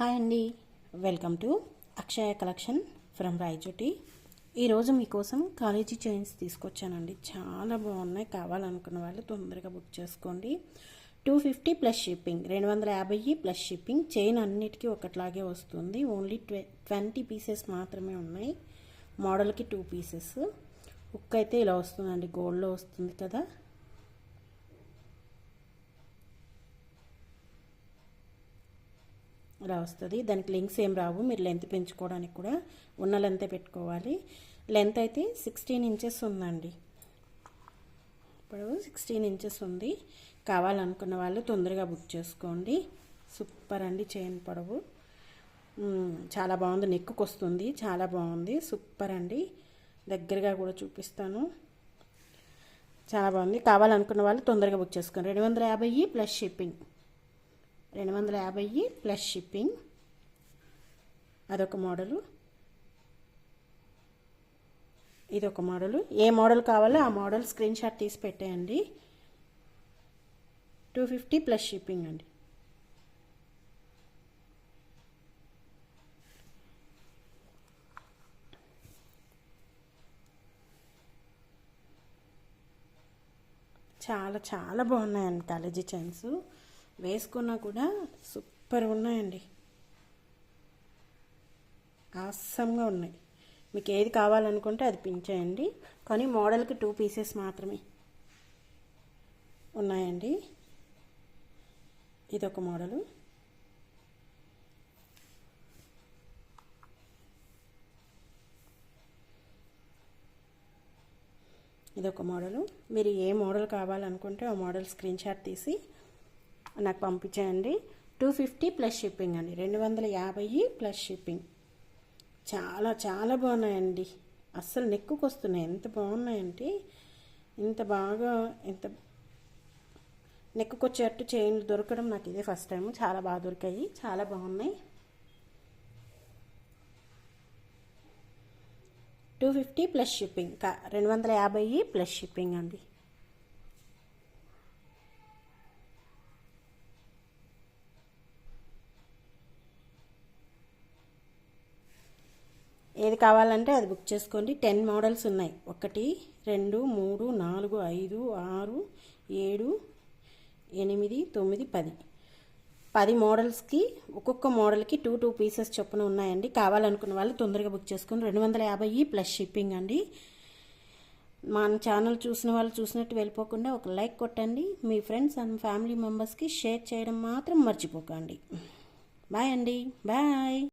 Hi అండి. Welcome to Akshaya collection from Rayachoti. ఈరోజు మీకోసం కాలేజీ చైన్స్ తీసుకొచ్చానండి. చాలా బాగున్నాయి. కావాలనుకున్న వాళ్ళు తొందరగా బుక్ చేసుకోండి. టూ ఫిఫ్టీ ప్లస్ షిప్పింగ్ రెండు వందల యాభై ప్లస్ షిప్పింగ్. చైన్ అన్నిటికీ ఒకట్లాగే వస్తుంది. ఓన్లీ ట్వె ట్వంటీ పీసెస్ మాత్రమే ఉన్నాయి. మోడల్కి టూ పీసెస్. హుక్ అయితే ఇలా వస్తుందండి. గోల్డ్లో వస్తుంది కదా. ఇలా వస్తుంది దానికి లింక్స్ ఏం రావు. మీరు లెంత్ పెంచుకోవడానికి కూడా ఉన్న లెంతే పెట్టుకోవాలి. లెంత్ అయితే సిక్స్టీన్ ఇంచెస్ ఉందండి. ఇప్పుడు సిక్స్టీన్ ఇంచెస్ ఉంది. కావాలనుకున్న వాళ్ళు తొందరగా బుక్ చేసుకోండి. సూపర్ అండి చైన్ పొడవు. చాలా బాగుంది. నెక్కుకు వస్తుంది. చాలా బాగుంది. సూపర్ అండి. దగ్గరగా కూడా చూపిస్తాను. చాలా బాగుంది. కావాలనుకున్న వాళ్ళు తొందరగా బుక్ చేసుకోండి. రెండు వందల యాభై ప్లస్ షిప్పింగ్. రెండు వందల యాభై ప్లస్ షిప్పింగ్. అదొక మోడలు. ఇదొక మోడలు. ఏ మోడల్ కావాలో ఆ మోడల్ స్క్రీన్ షాట్ తీసి పెట్టేయండి. టూ ఫిఫ్టీ ప్లస్ షిప్పింగ్ అండి. చాలా చాలా బాగున్నాయండి కాలేజీ చైన్స్. వేసుకున్నా కూడా సూపర్ ఉన్నాయండి. ఆసంగా ఉన్నాయి. మీకు ఏది కావాలనుకుంటే అది పించేయండి. కానీ మోడల్కి టూ పీసెస్ మాత్రమే ఉన్నాయండి. ఇదొక మోడలు. ఇదొక మోడలు. మీరు ఏ మోడల్ కావాలనుకుంటే ఆ మోడల్ స్క్రీన్ షాట్ తీసి నాకు పంపించేయండి. టూ ఫిఫ్టీ ప్లస్ షిప్పింగ్ అండి. రెండు వందల యాభై ప్లస్ షిప్పింగ్. చాలా చాలా బాగున్నాయండి. అస్సలు నెక్కుకు వస్తున్నాయి ఎంత బాగున్నాయంటే ఇంత బాగా ఎంత నెక్కుకొచ్చేటట్టు చైన్లు దొరకడం నాకు ఇదే ఫస్ట్ టైం చాలా బాగా దొరికాయి. చాలా బాగున్నాయి. Two fifty plus shipping. రెండు వందల యాభై ప్లస్ షిప్పింగ్ అండి. ఏది కావాలంటే అది బుక్ చేసుకోండి. టెన్ మోడల్స్ ఉన్నాయి. ఒకటి రెండు మూడు నాలుగు ఐదు ఆరు ఏడు ఎనిమిది తొమ్మిది పది. పది మోడల్స్కి ఒక్కొక్క మోడల్కి టూ టూ పీసెస్ చొప్పున ఉన్నాయండి. కావాలనుకున్న వాళ్ళు తొందరగా బుక్ చేసుకుని రెండు వందల యాభై ప్లస్ షిప్పింగ్ అండి. మన ఛానల్ చూసిన వాళ్ళు చూసినట్టు వెళ్ళిపోకుండా ఒక లైక్ కొట్టండి. మీ ఫ్రెండ్స్ అండ్ ఫ్యామిలీ మెంబర్స్కి షేర్ చేయడం మాత్రం మర్చిపోకండి. బాయ్ అండి. బాయ్.